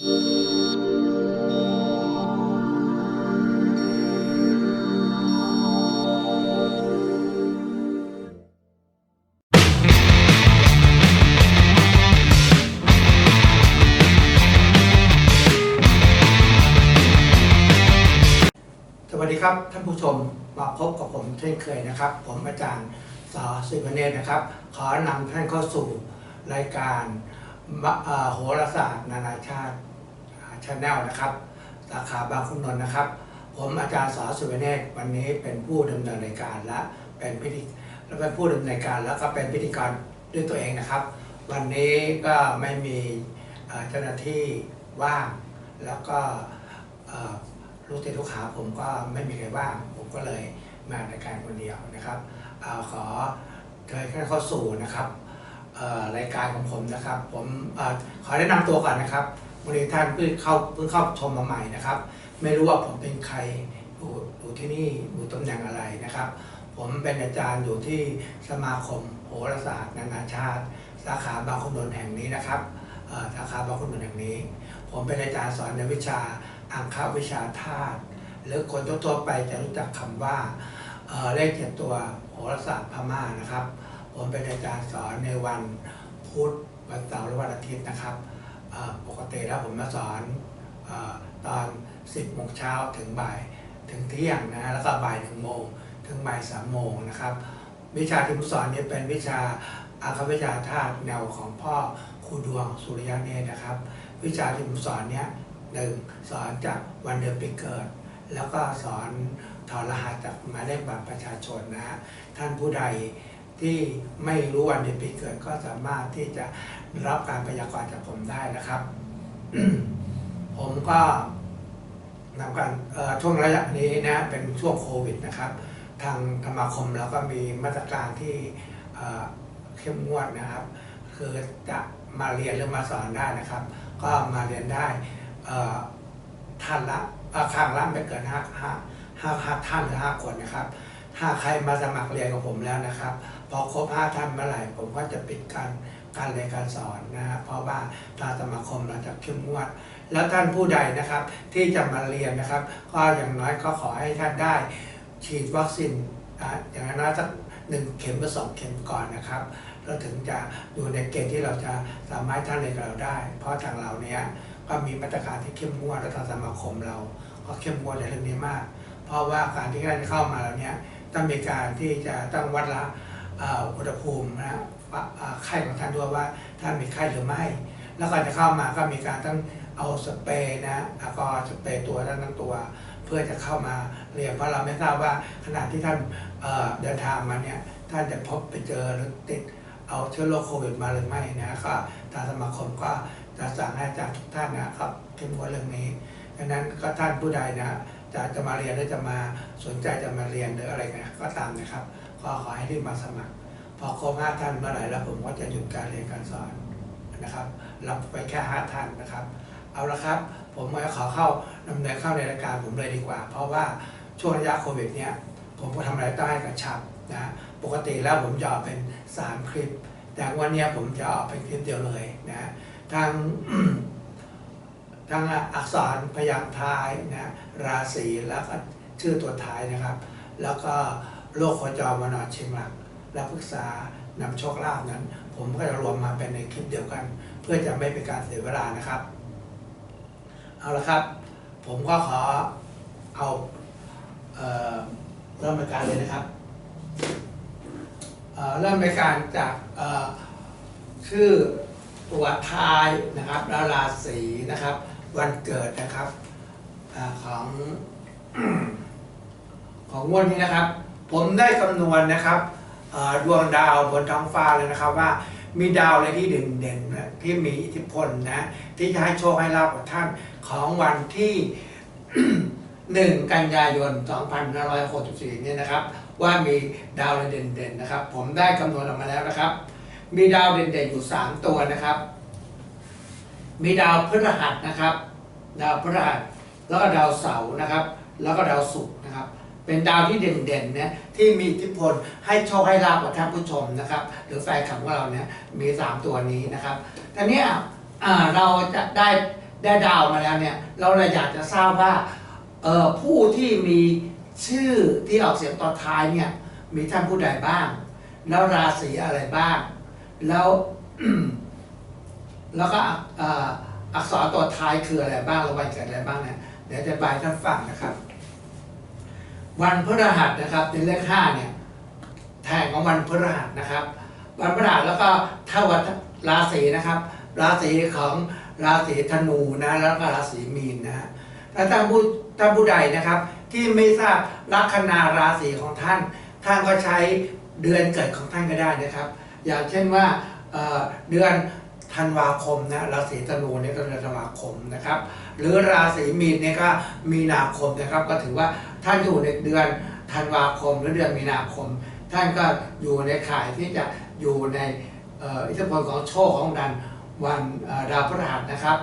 สวัสดีครับท่านผู้ชมมาพบกับผมเช่นเคยนะครับ ผมอาจารย์สอสิบเนตรนะครับ ขอนำท่านเข้าสู่รายการมะเอ่อโหราศาสตร์นานาชาติ ชาแนลนะครับสาขาบางขุนนนท์นะครับ ผมอาจารย์สอสิบเนตรวันนี้เป็นผู้ดำเนินรายการและเป็นพิธีและเป็นผู้ดำเนินการแล้วก็เป็นพิธีกรด้วยตัวเองนะครับ วันนี้ก็ไม่มีเจ้าหน้าที่ว่าง แล้วก็ลูกศิษย์ลูกหาผมก็ไม่มีใครว่าง ผมก็เลยมารายการคนเดียวนะครับอขอเชิญท่านเข้าสู่นะครับรายการของผมนะครับ ผมออขอแนะนำตัวก่อนนะครับ วันนี้ท่านเพิ่งเข้าเพิ่งเข้าชมมาใหม่นะครับ ไม่รู้ว่าผมเป็นใครอยู่อยู่ที่นี่อยู่ตำแหน่งอะไรนะครับ ผมเป็นอาจารย์อยู่ที่สมาคมโหราศาสตร์นานาชาติ สาขาบางขุนนนท์แห่งนี้นะครับสาขาบางขุนนนท์แห่งนี้ ผมเป็นอาจารย์สอนในวิชาอังควิชาธาตุหรือคนทั่วๆไปจะรู้จักคำว่าเลขเจ็ดตัวโหราศาสตร์พม่านะครับ ผมเป็นอาจารย์สอนในวันพุธวันเสาร์และวันอาทิตย์นะครับ ปกติแล้วผมมาสอนอตอน 10โมงเช้าถึงบ่ายถึงเที่ยงนะแล้วก็บ่ายหนึ่งโมงถึงบ่ายสามโมงนะครับ วิชาที่ผมสอนเนี่ยเป็นวิชาอังควิชาธาตุแนวของพ่อครูดวงสุริยะเนตนะครับ วิชาที่ผมสอนเนี่ยหนึ่งสอนจากวันเดือนปีเกิด แล้วก็สอนถอดรหัสจากหมายเลขบัตรประชาชนนะฮะท่านผู้ใดที่ไม่รู้วันเดือนปีเกิดก็สามารถที่จะ รับการพยากรณ์จากผมได้นะครับ ผมก็นำการช่วงระยะนี้นะเป็นช่วงโควิดนะครับ ทางสมาคมเราก็มีมาตรการที่เข้มงวดนะครับ คือจะมาเรียนหรือมาสอนได้นะครับ ก็มาเรียนได้ท่านละเอ่อข้างละไม่เกินห้าห้าห้าห้าท่านหรือห้าคนนะครับ ถ้าใครมาสมัครเรียนกับผมแล้วนะครับ พอครบห้าท่านเมื่อไหร่ผมก็จะปิดการ การเรียนการสอนนะครับเพราะว่าทางสมาคมเราจะเข้มงวด แล้วท่านผู้ใดนะครับที่จะมาเรียนนะครับ ก็อย่างน้อยก็ขอให้ท่านได้ ฉีดวัคซีนนะอย่างน้อยสักหนึ่งเข็มหรือสองเข็มก่อนนะครับเราถึงจะอยู่ในเกณฑ์ที่เราจะสามารถท่านเรียนกับเราได้ เพราะทางเราเนี้ยก็มีมาตรการที่เข้มงวดและทางสมาคมเรา ก็เข้มงวดในเรื่องนี้มาก เพราะว่าการที่ท่านเข้ามาแล้วเนี้ยต้องมีการที่จะต้องวัดละอุณหภูมินะ ไข้ของท่านด้วยว่าท่านมีไข้หรือไม่ แล้วก่อนจะเข้ามาก็มีการต้องเอาสเปรย์นะแอลกอฮอล์สเปรย์ตัวท่านทั้งตัว เพื่อจะเข้ามาเรียนเพราะเราไม่ทราบว่าขณะที่ท่านเเดินทางมาเนี่ยท่านจะพบไปเจอหรือติดเอาเชื้อโรคโควิดมาหรือไม่นะก็ทางสมาคมก็จะสั่งให้อาจารย์ทุกท่านนะครับเข้มงวดเรื่องนี้ดังนั้นก็ท่านผู้ใดนะจะจะมาเรียนหรือจะมาสนใจจะมาเรียนหรืออะไรนะก็ตามนะครับ ก็ขอให้รีบมาสมัคร พอครบห้าท่านเมื่อไหร่แล้วผมก็จะหยุดการเรียนการสอนนะครับ รับไปแค่ห้าท่านนะครับ เอาละครับ ผมก็ขอเข้าดำเนินเข้าในรายการผมเลยดีกว่า เพราะว่าช่วงระยะโควิดเนี่ยผมก็ทำอะไรต้องให้กระชับนะปกติแล้วผมจะออกเป็น 3 คลิป แต่วันนี้ผมจะออกเป็นคลิปเดียวเลยนะทางทางอักษรพยางค์ท้ายนะราศีแล้วก็ชื่อตัวท้ายนะครับ แล้วก็โลกโคจรมานอนเชียงหลัก และปรึกษานำโชคลาภนั้น ผมก็จะรวมมาเป็นในคลิปเดียวกัน เพื่อจะไม่เป็นการเสียเวลานะครับ เอาละครับ ผมก็ขอเอาเออเริ่มรายการเลยนะครับเเริ่มรายการจากชื่อตัวทายนะครับแล้วราศีนะครับ วันเกิดนะครับอของของงวดนี้นะครับ ผมได้คำนวณนะครับ ดวงดาวบนท้องฟ้าเลยนะครับว่ามีดาวอะไรที่เด่นๆนะที่มีอิทธิพลนะที่จะให้โชคให้ลาภกับท่านของวันที่ 1 กันยายน 2564เนี่ยนะครับ ว่ามีดาวอะไรเด่นๆนะครับ ผมได้คำนวณออกมาแล้วนะครับ มีดาวเด่นๆอยู่ 3 ตัวนะครับ มีดาวพฤหัสนะครับ ดาวพฤหัสแล้วก็ดาวเสาร์นะครับ แล้วก็ดาวศุกร์นะครับ เป็นดาวที่เด่นๆเนี่ยที่มีอิทธิพลให้โชคให้ลาภกับท่านผู้ชมนะครับหรือแฟนคลับของเราเนี่ยมี 3 ตัวนี้นะครับแต่เนี้ยเราจะได้ได้ดาวมาแล้วเนี่ยเราเลยอยากจะทราบว่าผู้ที่มีชื่อที่ออกเสียงตอนท้ายเนี่ยมีท่านผู้ใดบ้าง แล้วราศีอะไรบ้าง แล้วแล้วก็อักษรตัวท้ายคืออะไรบ้างแล้ววันเกิดอะไรบ้างเนี่ยเดี๋ยวจะบายท่านฟังนะครับ วันพฤหัสนะครับในเลขห้าเนี่ยแทนของวันพฤหัสนะครับ วันพฤหัสแล้วก็ถ้าวันราศีนะครับ ราศีของราศีธนูนะแล้วก็ราศีมีนนะถ้าท่านผู้ท่านผู้ใดนะครับ ที่ไม่ทราบลัคนาราศีของท่าน ท่านก็ใช้เดือนเกิดของท่านก็ได้นะครับ อย่างเช่นว่าเเดือนธันวาคมนะราศีธนูเนี่ยก็เดือนธันวาคมนะครับ หรือราศีมีนเนี่ยก็มีนาคมนะครับ ก็ถือว่า ท่านอยู่ในเดือนธันวาคมหรือเดือนมีนาคม ท่านก็อยู่ในข่ายที่จะอยู่ในอิทธิพลของโชคของดันวันดาวพฤหัสนะครับ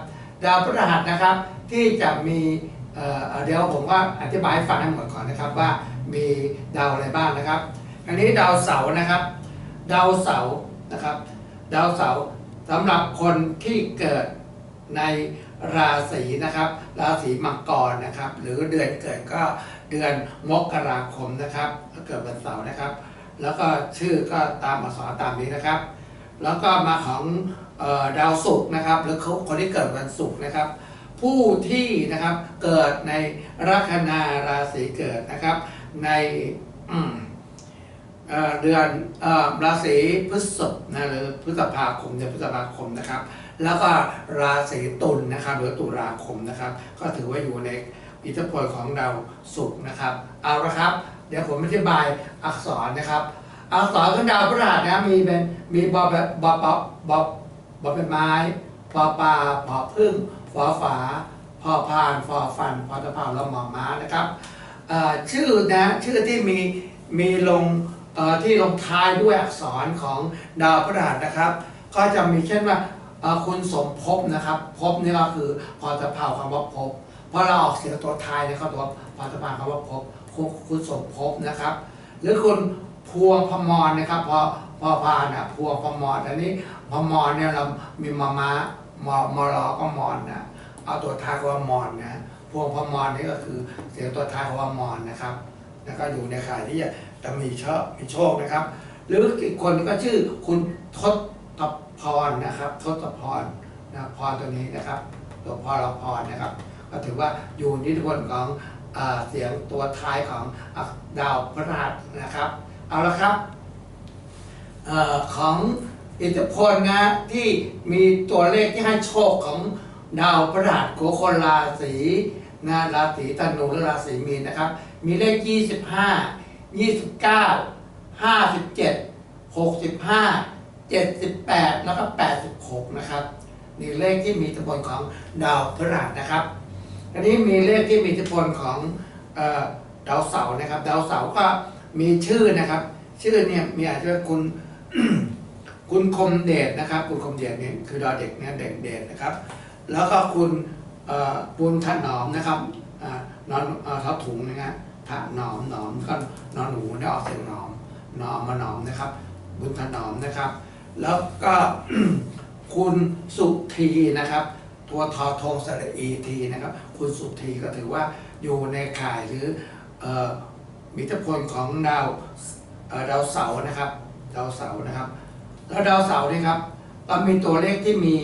ดาวพฤหัสนะครับที่จะมีเดี๋ยวผมก็อธิบายให้ฟังให้หมดก่อนนะครับว่ามีดาวอะไรบ้างนะครับ อันนี้ดาวเสาร์นะครับ ดาวเสาร์นะครับ ดาวเสาร์สำหรับคนที่เกิดในราศีนะครับ ราศีมังกรนะครับ หรือเดือนเกิดก็ เดือนมกราคมนะครับถ้าเกิดวันเสาร์นะครับ แล้วก็ชื่อก็ตามอักษรตามนี้นะครับ แล้วก็มาของออดาวศุกร์นะครับ หรือเขาคนที่เกิดวันศุกร์นะครับ ผู้ที่นะครับเกิดในลัคนาราศีเกิดนะครับ ในเดือนอราศีพฤษภนะหรือพฤษภาคมเดือนพฤษภาคมนะครับ แล้วก็ราศีตุลนะครับ หรือตุลาคมนะครับ ก็ถือว่าอยู่ใน อิทธิพลของดาวศุกร์นะครับ เอาละครับ เดี๋ยวผมอธิบายอักษรนะครับ อักษรของดาวพฤหัสนะมีเป็นมีบอแบบบอบอบอบเป็นไม้ปอปลาปอพึ่งฟอฝาพอพานฟอฟันพอตะเภาแล้วหมอม้านะครับชื่อนะชื่อที่มีมีลงที่ลงท้ายด้วยอักษรของดาวพฤหัสนะครับ ก็จะมีเช่นว่าคุณสมภพนะครับ ภพนี่ก็คือพอตะเภาคำว่าภพ พราะเราออกเสียงตัวไทยนะครับตัวพอตะเภาคำว่าพคุณคุณสมภพนะครับ หรือคุณพวงพมรนะครับพอพอพานนะพวงพมรอันนี้พมรเนี่ยเรามีมาม้ามอมรอก็มรนะเอาตัวท้ายคำว่ามรนะพวงพมรนี่ก็คือเสียงตัวท้ายคำว่ามรนะครับแล้วก็อยู่ในข่ายที่จะมีโชคมีโชคนะครับ หรืออีกคนก็ชื่อคุณทศพรนะครับทศพรนะพรตัวนี้นะครับตัวพรพรนะครับ ก็ถือว่าอยู่ในอิทธิพลของอ่าเสียงตัวท้ายของอดาวพฤหัสนะครับ เอาละครับอของอิทธิพลนะที่มีตัวเลขที่ให้โชคของดาวพฤหัสของคนราศีนะราศีธนูหรือราศีมีนนะครับ มีเลข 25 29 57 65 78 แล้วก็86 นะครับนี่เลขที่มีอิทธิพลของดาวพฤหัสนะครับ อันนี้มีเลขที่มีอิทธิพลของอดาวเสาร์นะครับ ดาวเสาร์ก็มีชื่อนะครับ ชื่อเนี่ยมีอาจจะคุณคุณคมเดชนะครับ คุณคมเดชเนี่ยคือดอเด็กเนี่ยเด็กเดชนะครับ แล้วก็คุณเอ่อบุญถนอมนะครับอนอนอท้าถุงนะฮะถาหนอมหนอมก็นอนหนูได้ออกเสียงหนอมหนอมมาหนอมนะครับ บุญถนอมนะครับ แล้วก็คุณสุธีนะครับ ตัวทอทงสระอีทีนะครับ คุณสุธีก็ถือว่าอยู่ในข่ายหรือออมีอิทธิพลของดาวดาวเสาร์นะครับดาวเสาร์นะครับ แล้วดาวเสาร์นี่ครับก็มีตัวเลขที่มี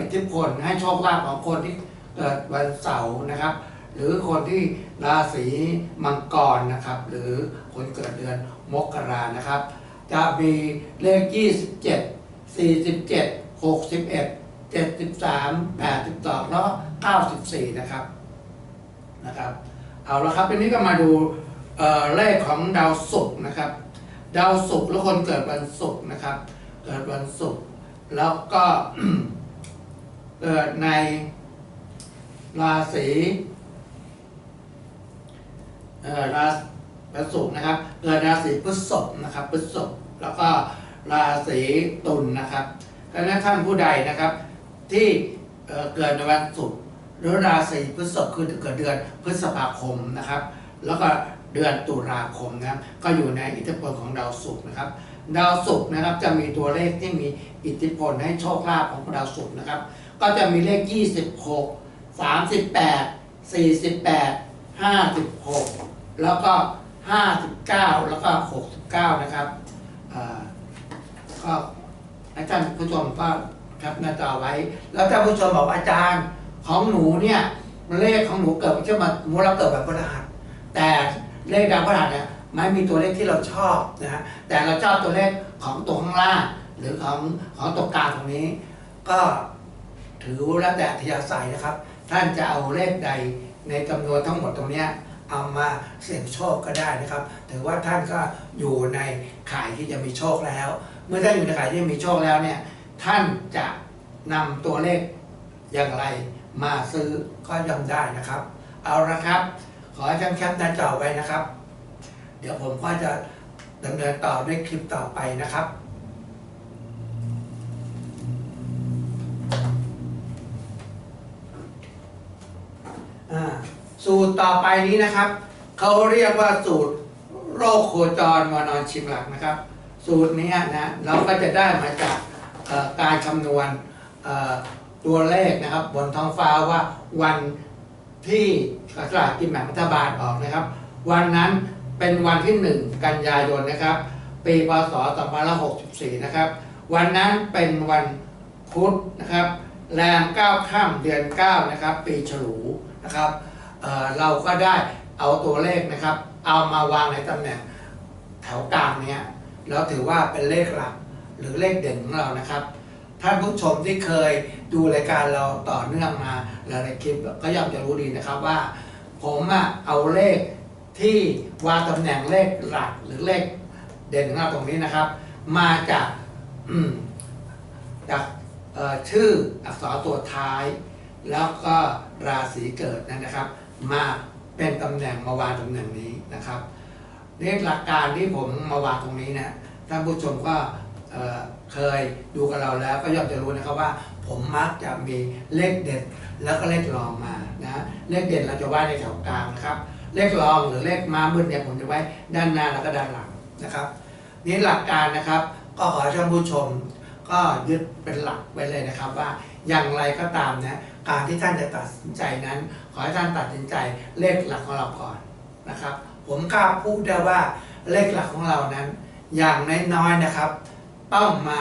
อิทธิพลให้โชคลาภของคนที่เกิดวันเสาร์นะครับ หรือคนที่ราศีมังกรนะครับ หรือคนเกิดเดือนมกรานะครับ จะมีเลข 27 47 61 73 82แล้วก็94 นะครับนะครับ เอาละครับทีนี้ก็มาดูเเลขของดาวศุกร์นะครับ ดาวศุกร์แล้วคนเกิดวันศุกร์นะครับ เกิดวันศุกร์แล้วก็เกิดในราศีเอ่อราศุกร์นะครับ เกิดราศีพฤษภนะครับพฤษภแล้วก็ราศีตุลนะครับดังนั้นท่านผู้ใดนะครับ ที่เอ่อเกิดในวันศุกร์หรือราศีพฤษภคือเกิดเดือนพฤษภาคมนะครับ แล้วก็เดือนตุลาคมนะครับก็อยู่ในอิทธิพลของดาวศุกร์นะครับ ดาวศุกร์นะครับจะมีตัวเลขที่มีอิทธิพลให้โชคลาภของดาวศุกร์นะครับ ก็จะมีเลข 26 38 48 56 แล้วก็ 59 แล้วก็ 69 นะครับก็ให้ท่านผู้ชมก็ แคปหน้าจอไว้ แล้วท่านผู้ชมบอกอาจารย์ของหนูเนี่ยเลขของหนูเกิดไม่ใช่มาหมูเราเกิดแบบพฤหัสแต่เลขดาวพฤหัสเนี่ยไม่มีตัวเลขที่เราชอบนะฮะแต่เราชอบตัวเลขของตัวข้างล่างหรือของของตัวกลางตรงนี้ ก็ถือแล้วแต่อัธยาศัยนะครับ ท่านจะเอาเลขใดในจำนวนทั้งหมดตรงเนี้ยเอามาเสี่ยงโชคก็ได้นะครับ ถือว่าท่านก็อยู่ในข่ายที่จะมีโชคแล้ว เมื่อท่านอยู่ในข่ายที่มีโชคแล้วเนี่ย ท่านจะนำตัวเลขอย่างไรมาซื้อก็ย่อมได้นะครับ เอาละครับ ขอให้ท่านแคปหน้าจอไว้นะครับ เดี๋ยวผมก็จะดำเนินต่อด้วยคลิปต่อไปนะครับอ่าสูตรต่อไปนี้นะครับ เขาเรียกว่าสูตรโรคโคจรมานอนชิมหลักนะครับ สูตรนี้นะเราก็จะได้มาจาก การคำนวณตัวเลขนะครับบนท้องฟ้าว่าวันที่สลากกินแบ่งรัฐบาลออกนะครับ วันนั้นเป็นวันที่ 1 กันยายนนะครับ ปีพศ2564 นะครับ วันนั้นเป็นวันพุธนะครับแรม9ค่ำเดือน 9 นะครับ ปีฉลูนะครับเเราก็ได้เอาตัวเลขนะครับ เอามาวางในตำแหน่งแถวกลางเนี้ยแล้วถือว่าเป็นเลขหลัก หรือเลขเด่นของเรานะครับ ท่านผู้ชมที่เคยดูรายการเราต่อเนื่องมาหลายๆคลิปก็ย่อมจะรู้ดีนะครับว่า ผมเอาเลขที่วางตำแหน่งเลขหลักหรือเลขเด่นของเราตรงนี้นะครับ มาจากจากชื่ออักษรตัวท้าย แล้วก็ราศีเกิดนะครับ มาเป็นตำแหน่งมาวางตำแหน่งนี้นะครับเลขหลักการที่ผมมาวางตรงนี้นะท่านผู้ชมก็ เคยดูกับเราแล้วก็ย่อมจะรู้นะครับว่า ผมมักจะมีเลขเด่นแล้วก็เลขรองมานะเลขเด่นเราจะไว้ในแถวกลางนะครับ เลขรองหรือเลขม้ามืดเนี่ยผมจะไว้ด้านหน้าแล้วก็ด้านหลังนะครับนี่หลักการนะครับก็ขอให้ท่านผู้ชม ก็ยึดเป็นหลักไว้เลยนะครับว่าอย่างไรก็ตามนะการที่ท่านจะตัดสินใจนั้น ขอให้ท่านตัดสินใจเลขหลักของเราก่อนนะครับ ผมกล้าพูดได้ว่าเลขหลักของเรานั้น อย่างน้อยๆนะครับ ต้องมา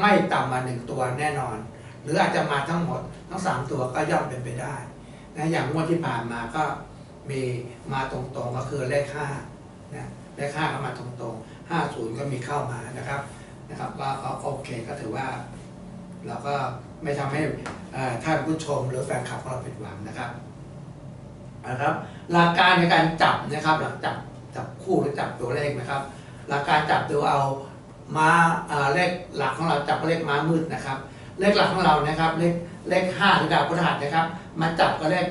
ไม่ต่ำมาหนึ่งตัวแน่นอน หรืออาจจะมาทั้งหมดทั้งสามตัวก็ย่อมเป็นไปได้นะอย่างงวดที่ผ่านมาก็มีมาตรงๆก็คือเลขห้านะเลขห้าก็มาตรงๆห้าศูนย์ก็มีเข้ามานะครับนะครับก็ก็โอเคก็ถือว่า เราก็ไม่ทำให้ท่านผู้ชมหรือแฟนคลับของเราผิดหวังนะครับนะครับหลักการในการจับนะครับหลักจับจับคู่หรือจับตัวเลขนะครับหลักการจับดูเอา ม้าเลขหลักของเราจับเลขม้ามืดนะครับ เลขหลักของเรานะครับเลขเลขห้าหรือดาวพฤหัสนะครับ มาจับกับเลข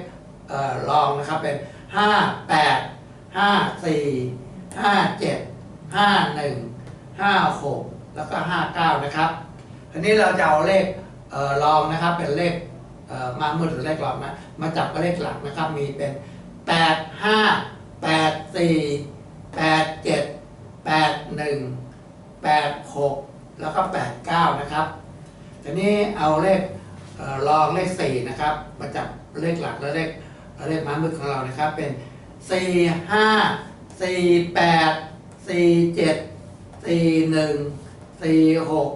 เอ่อรองนะครับเป็นห้าแปดห้าสี่ห้าเจ็ดห้าหนึ่งห้าหกแล้วก็59นะครับทีนี้เราจะเอาเลขเอ่อรองนะครับเป็นเลขมามืดหรือเลขรองนะมาจับกับเลขหลักนะครับมีเป็น8 5 8 4 8 7 8 1 8 6 แล้วก็ 8 9 นะครับทีนี้เอาเลขเออรองเลข 4 นะครับมาจับเลขหลักและเลขเลขมามืดของเรานะครับเป็น 4 5 4 8 4 7สี่หนึ่งสี่หก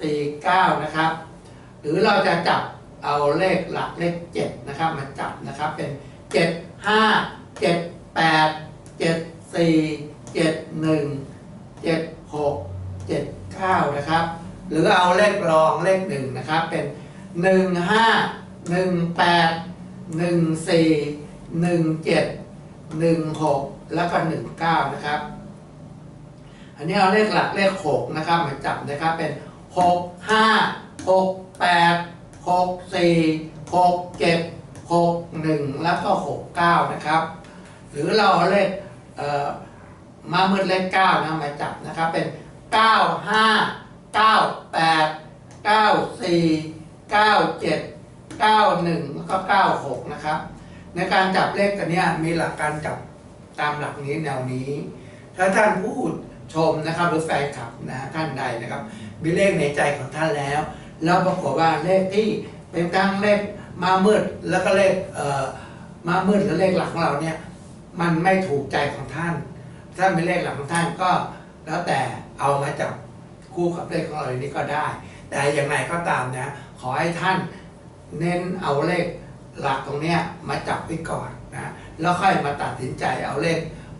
สี่เก้านะครับ หรือเราจะจับเอาเลขหลักเลขเจ็ดนะครับมาจับนะครับเป็นเจ็ดห้าเจ็ดแป ดเจ็ดเจ็ดหนึ่งเจ็ดหกเจ็ดเก้านะครับ หรือเอาเลขรองเลขหนึ่งนะครับ เป็นหนึ่งห้าหนึ่งแปดหนึ่งสี่หนึ่งเจ็ดหนึ่งหกแล้วก็หนึ่งเก้านะครับ อันนี้เอาเลขหลักเลขหกนะครับมาจับนะครับเป็นหกห้าหกแปดหกสี่หกเจ็ดหกหนึ่งแล้วก็หกเก้านะครับ หรือเราเอาเลขเอ่อมามืดเลขเก้านะมาจับนะครับเป็น เก้าห้าเก้าแปดเก้าสี่เก้าเจ็ดเก้าหนึ่งแล้วก็เก้าหกนะครับ ในการจับเลขกันเนี้มีหลักการจับตามหลักนี้แนวนี้ ถ้าท่านผู้ชมนะครับ หรือแฟนคลับนะท่านใดนะครับ มีเลขในใจของท่านแล้ว แล้วปรากฏว่าเลขที่เป็นทั้งเลขมามืดแล้วก็เลขเอ่อมามืดหรือเลขหลักของเราเนี่ยมันไม่ถูกใจของท่าน ถ้าเป็นเลขหลักของท่านก็แล้วแต่ เอามาจับคู่กับเลขของเราอย่างนี้ก็ได้ แต่อย่างไรก็ตามนะขอให้ท่านเน้นเอาเลขหลักตรงเนี้ยมาจับไว้ก่อนนะแล้วค่อยมาตัดสินใจเอาเลข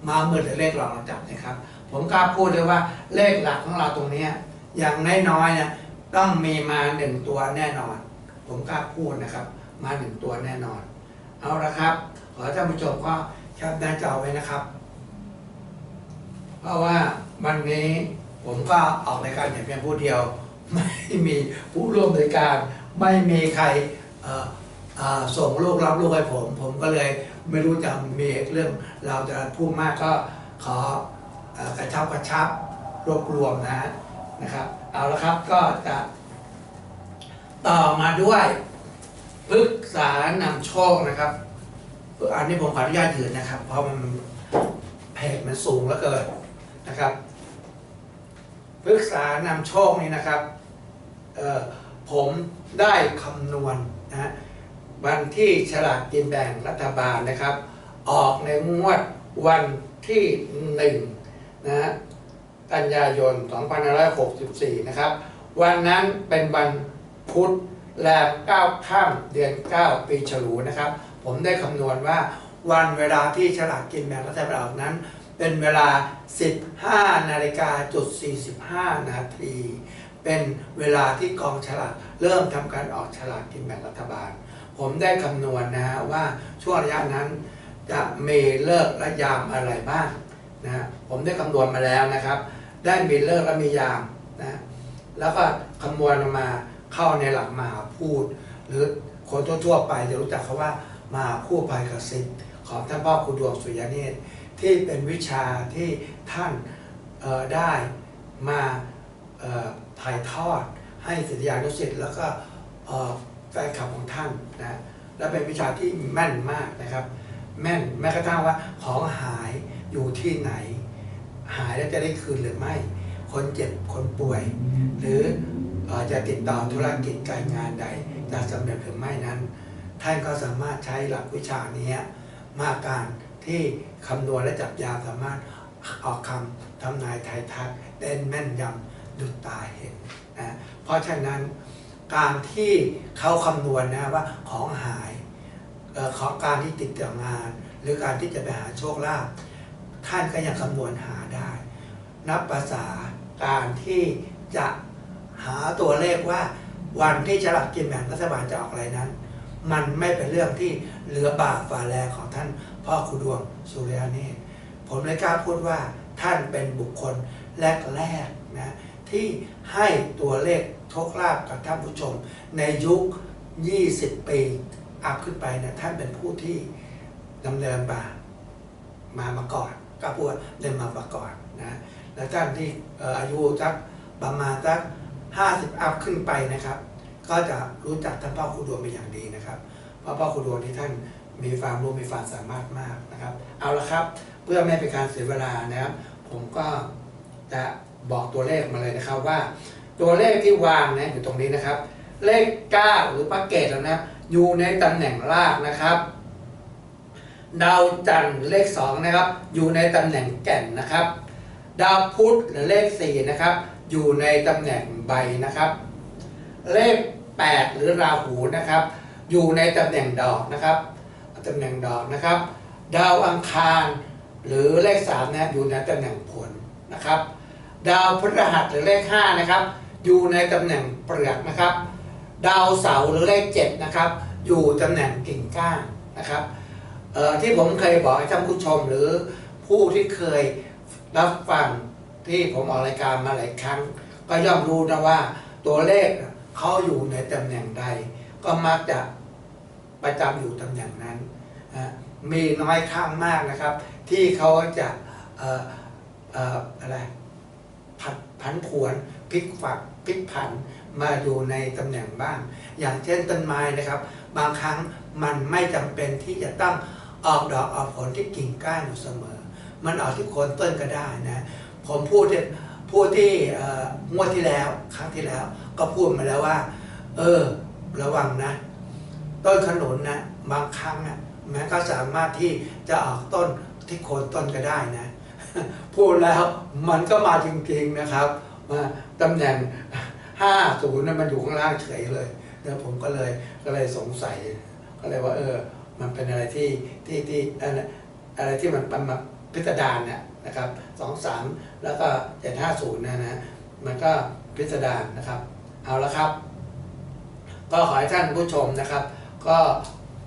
มาเมืดหรือเลขหลักเราจับนะครับ ผมกล้าพูดเลยว่าเลขหลักของเราตรงเนี้ยอย่างน้อยๆนี่ยต้องมีมาหนึ่งตัวแน่นอน ผมกล้าพูดนะครับ มาหนึ่งตัวแน่นอน เอาละครับ ขอท่านผู้ชมก็แคปหน้าจอไว้นะครับ เพราะว่าวันนี้ ผมก็ออกรายการอย่างเพียงผู้เดียว ไม่มีผู้ร่วมรายการไม่มีใครส่งลูกรับลูกให้ผม ผมก็เลยไม่รู้จะมีเรื่องเราจะพูดมากก็ขอเอ่อกระชับกระชับรวบรวมนะนะครับ เอาละครับก็จะต่อมาด้วยพฤกษานำโชคนะครับ อันนี้ผมขออนุญาตถือนะครับ เพราะมันเพจมันสูงแล้วเกินนะครับ พฤกษานำโชคนี่นะครับผมได้คำนวณนะฮะวันที่ฉลากกินแบ่งรัฐบาลนะครับ ออกในงวดวันที่หนึ่งนะฮะกันยายน 2564 นะครับ วันนั้นเป็นวันพุธแรม9ค่ำเดือน 9 ปีฉลูนะครับ ผมได้คำนวณว่าวันเวลาที่ฉลากกินแบ่งรัฐบาลออกนั้น เป็นเวลา 15นาฬิกาจุด45 นาที เป็นเวลาที่กองฉลากเริ่มทำการออกฉลากกินแบ่งรัฐบาล ผมได้คำนวณนะฮะว่าช่วงระยะนั้นจะมีเลิกและยามอะไรบ้างนะผมได้คำนวณมาแล้วนะครับ ได้มีเลิกและมียามนะแล้วก็คำนวณมาเข้าในหลักมหาพูด หรือคนทั่วๆไปจะรู้จักคาว่ามหาพูดภายกสิทธิ์ของท่านพ่อครูดวงสุยเนตร ที่เป็นวิชาที่ท่านได้มาถ่ายทอดให้ศิษยานุศิษย์แล้วก็แฟนคลับของท่านนะและเป็นวิชาที่แม่นมากนะครับ แม่นแม้กระทั่งว่าของหายอยู่ที่ไหน หายแล้วจะได้คืนหรือไม่ คนเจ็บคนป่วย หรืออจะติดต่อธุรกิจการงานใดจะสำเร็จหรือไม่นั้น ท่านก็สามารถใช้หลักวิชานี้มาการ ที่คำนวณและจับยาสามารถออกคำทำนายไทายทักได้แม่นยำดุจตาเห็นนะเพราะฉะนั้นการที่เขาคำนวณนะว่าของหายออของการที่ติดต่องาน หรือการที่จะไปหาโชคลาภท่านก็ยังคำนวณหาได้ นับภาษาการที่จะหาตัวเลขว่าวันที่ฉลากกินแบ่งรัฐบาลจะออกอะไรนั้น มันไม่เป็นเรื่องที่เหลือบากฝ่าแรงของท่าน พ่อครูดวงสุริยเนตรผมเลยกล้าพูดว่าท่านเป็นบุคคลแรกๆนะที่ให้ตัวเลขโชคลาภกับท่านผู้ชม ในยุค 20 ปีอัพขึ้นไปเนี่ยท่านเป็นผู้ที่ดำเนินมามามาก่อนก็พูดเดินมามาก่อนนะแล้วท่านที่เอ่ออายุสักประมาณสัก50 อัพขึ้นไปนะครับ ก็จะรู้จักท่านพ่อครูดวงเป็นอย่างดีนะครับเพราะพ่อครูดวงที่ท่าน มีความรู้มีความสามารถมากนะครับ เอาละครับ เพื่อไม่เป็นการเสียเวลานะครับ ผมก็จะบอกตัวเลขมาเลยนะครับว่า ตัวเลขที่วางนะอยู่ตรงนี้นะครับ เลข 9 หรือพระเกตแล้วนะอยู่ในตำแหน่งรากนะครับดาวจันทร์เลข 2 นะครับ อยู่ในตำแหน่งแก่นนะครับ ดาวพุธหรือเลข 4 นะครับ อยู่ในตำแหน่งใบนะครับ เลข 8 หรือราหูนะครับ อยู่ในตำแหน่งดอกนะครับ ตำแหน่งดอกนะครับ ดาวอังคารหรือเลข3นะอยู่ในตำแหน่งผลนะครับ ดาวพฤหัสหรือเลข5นะครับ อยู่ในตำแหน่งเปลือกนะครับ ดาวเสาร์หรือเลข7นะครับ อยู่ตำแหน่งกิ่งก้านนะครับที่ผมเคยบอกให้ท่านผู้ชมหรือผู้ที่เคยรับฟังที่ผมออกรายการมาหลายครั้ง ก็ย่อมรู้นะว่าตัวเลขเขาอยู่ในตำแหน่งใด ก็มักจะประจำอยู่ตำแหน่งนั้น มีน้อยครั้งมากนะครับ ที่เขาจะเออเอออะไรผัดผันผวนพลิกฝักพลิกผันมาอยู่ในตำแหน่งบ้างอย่างเช่นต้นไม้นะครับ บางครั้งมันไม่จำเป็นที่จะต้องออกดอกออกผลที่กิ่งก้านอยู่เสมอ มันออกที่โคนต้นก็ได้นะ ผมพูดที่พูดที่งวดที่แล้วครั้งที่แล้ว ก็พูดมาแล้วว่า เออ ระวังนะ ต้นขนุนนะบางครั้งอะ มันก็สามารถที่จะออกต้นที่โคนต้นก็ได้นะพูดแล้วมันก็มาจริงๆนะครับมาตำแหน่ง 50นั้นมันอยู่ข้างล่างเฉยเลยแล้วผมก็เลยก็เลยสงสัย ก็เลยว่าเออ มันเป็นอะไรที่ที่ที่อะไรที่มันมันมาพิสดารเนี่ยนะครับสองสามแล้วก็เจ็ดห้าศูนย์นะนะมันก็พิสดารนะครับ เอาละครับ ก็ขอให้ท่านผู้ชมนะครับ ก็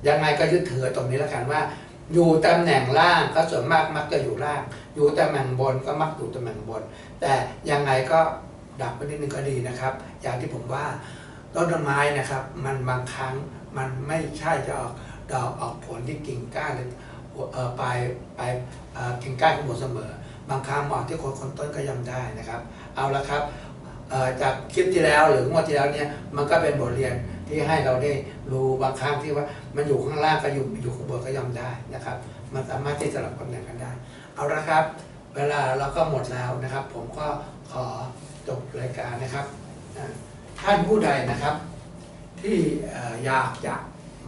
ยังไงก็ยึดถือตรงนี้แล้วกันว่า อยู่ตำแหน่งล่างก็ส่วนมากมักจะอยู่ล่าง อยู่ตำแหน่งบนก็มักอยู่ตำแหน่งบน แต่ยังไงก็ดับไปนิดนึงก็ดีนะครับ อย่างที่ผมว่าต้นไม้นะครับ มันบางครั้งมันไม่ใช่จะออกดอกออกผลที่กิ่งก้านหรือปลายปลายกิ่งก้านของหมดเสมอ บางครั้งเหมาะที่คนคนต้นก็ย่ำได้นะครับ เอาละครับจากคลิปที่แล้วหรืองวดที่แล้วเนี่ยมันก็เป็นบทเรียน ที่ให้เราได้รู้บางครั้งที่ว่ามันอยู่ข้างล่างก็อยู่อยู่ข้างบนก็ย่ำได้นะครับ มันสามารถที่จะสลับตำแหน่งกันได้ เอาละครับ เวลาเราก็หมดแล้วนะครับ ผมก็ขอจบรายการนะครับ ท่านผู้ใดนะครับ ที่เอ่ออยากจะ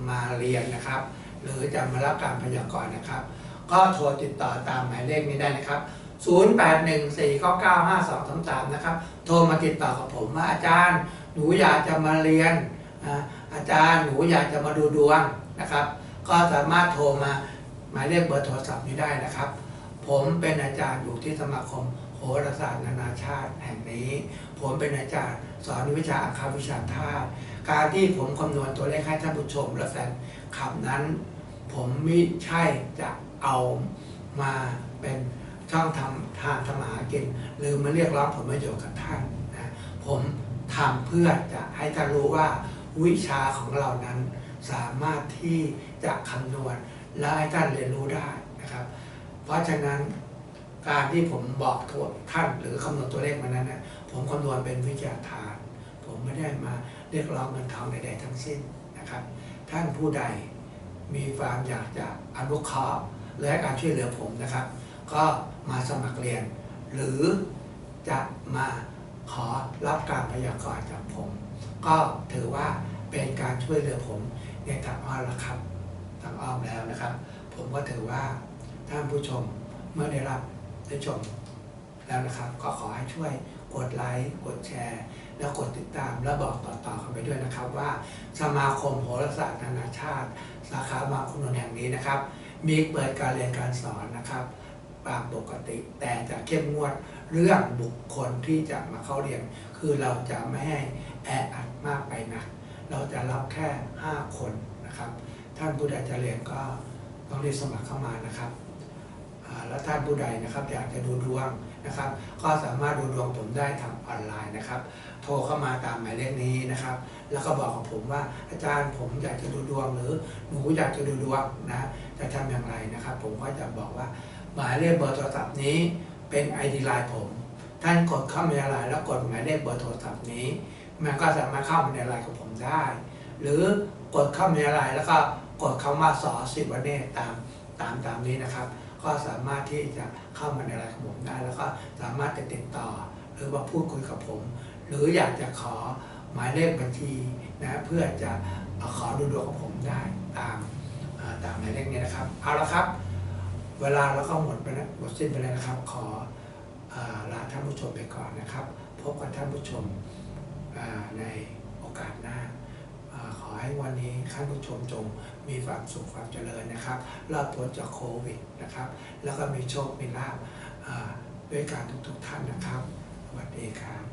มาเรียนนะครับ หรือจะมารับการพยากรณ์นะครับ ก็โทรติดต่อตามหมายเลขนี้ได้นะครับ0814995233นะครับ โทรมาติดต่อกับผมว่าอาจารย์ หนูอยากจะมาเรียน อาอาจารย์หนูอยากจะมาดูดวงนะครับ ก็สามารถโทรมาหมายเลขเบอร์โทรศัพท์นี้ได้นะครับ ผมเป็นอาจารย์อยู่ที่สมาคมโหราศาสตร์นานาชาติแห่งนี้ ผมเป็นอาจารย์สอนวิชาอังคารวิชาธาตุการที่ผมคำนวณตัวเลขให้ท่านผู้ชมและแฟนคลับนั้น ผมไม่ใช่จะเอามาเป็นช่องทำทางทำมาหากินหรือมาเรียกร้องผลประโยชน์กับท่านนะผมทำเพื่อจะให้ท่านรู้ว่า วิชาของเรานั้น สามารถที่จะคำนวณและให้ท่านเรียนรู้ได้นะครับ เพราะฉะนั้นการที่ผมบอกทวท่านหรือคำนวณตัวเลขมานั้นนะผมคำนวณเป็นวิทยาทาน ผมไม่ได้มาเรียกร้องเงินทองใดๆทั้งสิ้นนะครับ ท่านผู้ใดมีความอยากจะอนุเคราะห์และให้การช่วยเหลือผมนะครับ ก็มาสมัครเรียน หรือจะมาขอรับการพยากรณ์จากผม ก็ถือว่า เป็นการช่วยเหลือผมในทางอ้อมแล้วครับทางอ้อมแล้วนะครับ ผมก็ถือว่าท่านผู้ชมเมื่อได้รับได้ชมแล้วนะครับ ก็ขอให้ช่วยกดไลค์กดแชร์ แล้วกดติดตามและบอกต่อๆกันไปด้วยนะครับ ว่าสมาคมโหราศาสตร์นานาชาติ สาขามางคุณนนท์แห่งนี้นะครับ มีเปิดการเรียนการสอนนะครับตามปกติแต่จะเข้มงวดเรื่องบุคคลที่จะมาเข้าเรียน คือเราจะไม่ให้แออัดมากไปนัก เราจะรับแค่ 5 คนนะครับ ท่านผู้ใดจะเรียนก็ต้องรีบสมัครเข้ามานะครับแล้วท่านผู้ใดนะครับอยากจะดูดวงนะครับ ก็สามารถดูดวงผมได้ทางออนไลน์นะครับ โทรเข้ามาตามหมายเลขนี้นะครับ แล้วก็บอกกับผมว่าอาจารย์ผมอยากจะดูดวงหรือหนูอยากจะดูดวงนะจะทำอย่างไรนะครับ ผมก็จะบอกว่าหมายเลขเบอร์โทรศัพท์นี้เป็น ID ไลน์ผม ท่านกดเข้ามาในไลน์แล้วกดหมายเลขเบอร์โทรศัพท์นี้ มันก็สามารถเข้ามาในไลน์ของผมได้ หรือกดเข้ามาในไลน์แล้วก็กดคำว่าสอสิวันเนตตามตามตามนี้นะครับ ก็สามารถที่จะเข้ามาในไลน์ของผมได้ แล้วก็สามารถจะติดต่อ หรือว่าพูดคุยกับผม หรืออยากจะขอหมายเลขบัญชีนะเพื่อจะขอดูดวงกับผมได้ตามตามหมายเลขนี้นะครับเอาละครับ เวลาเราก็หมดไปแล้วหมดสิ้นไปแล้วนะครับ ขออลาท่านผู้ชมไปก่อนนะครับ พบกับท่านผู้ชม ในโอกาสหน้า ขอให้วันนี้ท่านผู้ชมจงมีความสุขความเจริญนะครับรอดพ้นจากโควิดนะครับ แล้วก็มีโชค มีลาภด้วยการทุกๆท่านนะครับสวัสดีครับ